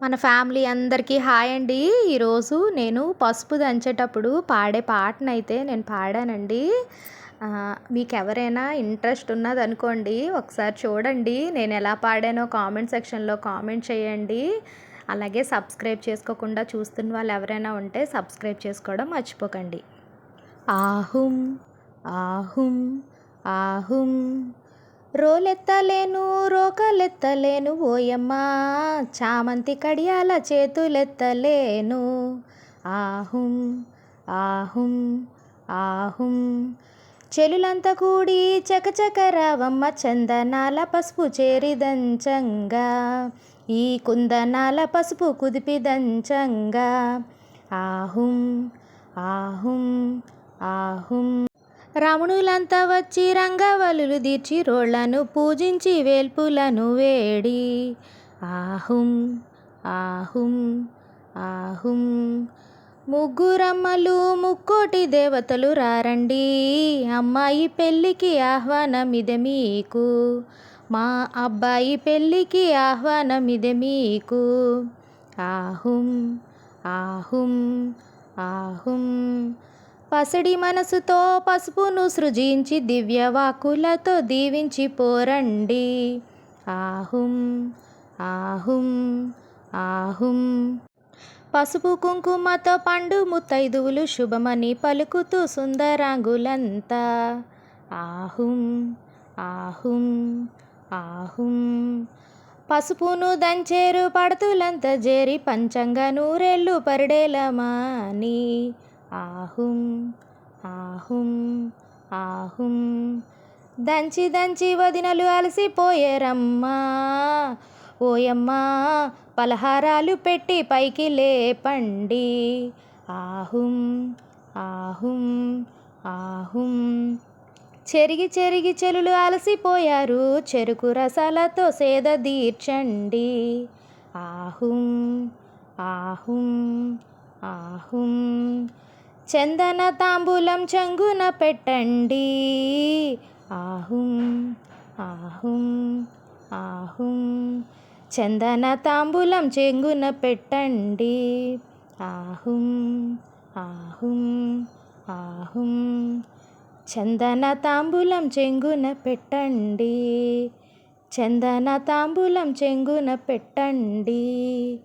మన ఫ్యామిలీ అందరికీ హాయ్ అండి. ఈరోజు నేను పసుపు దంచేటప్పుడు పాడే పాటనైతే నేను పాడానండి. మీకు ఎవరైనా ఇంట్రెస్ట్ ఉన్నదనుకోండి ఒకసారి చూడండి. నేను ఎలా పాడానో కామెంట్ సెక్షన్లో కామెంట్ చేయండి. అలాగే సబ్స్క్రైబ్ చేసుకోకుండా చూస్తున్న వాళ్ళు ఎవరైనా ఉంటే సబ్స్క్రైబ్ చేసుకోవడం మర్చిపోకండి. ఆహుం ఆహుం ఆహుం రోలెత్తలేను రోకలెత్తలేను ఓయమ్మా. చామంతి కడియాల చేతులెత్తలేను. ఆహుం ఆహుం ఆహుం. చెలులంతా కూడి చకచక రావమ్మ చందనాల పసుపు చేరిదంచంగా. ఈ కుందనాల పసుపు కుదిపిదంచంగా. ఆహుం ఆహుం ఆహుం. రమణులంతా వచ్చి రంగవల్లులు తీర్చి రోళ్ళను పూజించి వేల్పులను వేడి. ఆహుం ఆహుం ఆహుం. ముగ్గురమ్మలు ముక్కోటి దేవతలు రారండి. అమ్మాయి పెళ్ళికి ఆహ్వానం ఇది మీకు. మా అబ్బాయి పెళ్ళికి ఆహ్వానం ఇది మీకు. ఆహుం ఆహుం ఆహుం. పసిడి మనసుతో పసుపును సృజించి దివ్యవాకులతో దీవించి పోరండి. ఆహుం ఆహుం ఆహుం. పసుపు కుంకుమతో పండు ముత్తైదువులు శుభమని పలుకుతూ సుందరాంగులంతా. ఆహుం ఆహుం ఆహుం. పసుపును దంచేరు పడతులంతా జేరి పంచంగా నూరేళ్ళు పరిడేలమాని. ఆహుం ఆహుం ఆహుం. దంచి దంచి వదినలు అలసిపోయేరమ్మా. ఓయమ్మా పలహారాలు పెట్టి పైకి లేపండి. ఆహుం ఆహుం ఆహుం. చెరిగి చెరిగి చెలులు అలసిపోయారు. చెరుకు రసాలతో సేద తీర్చండి. ఆహుం ఆహుం ఆహుం. చందన తాంబూలం చెంగున పెట్టండి. ఆహుం ఆహుం ఆహుం. చందన తాంబూలం చెంగున పెట్టండి. ఆహుం ఆహుం ఆహుం. చందన తాంబూలం చెంగున పెట్టండి. చందన తాంబూలం చెంగున పెట్టండి.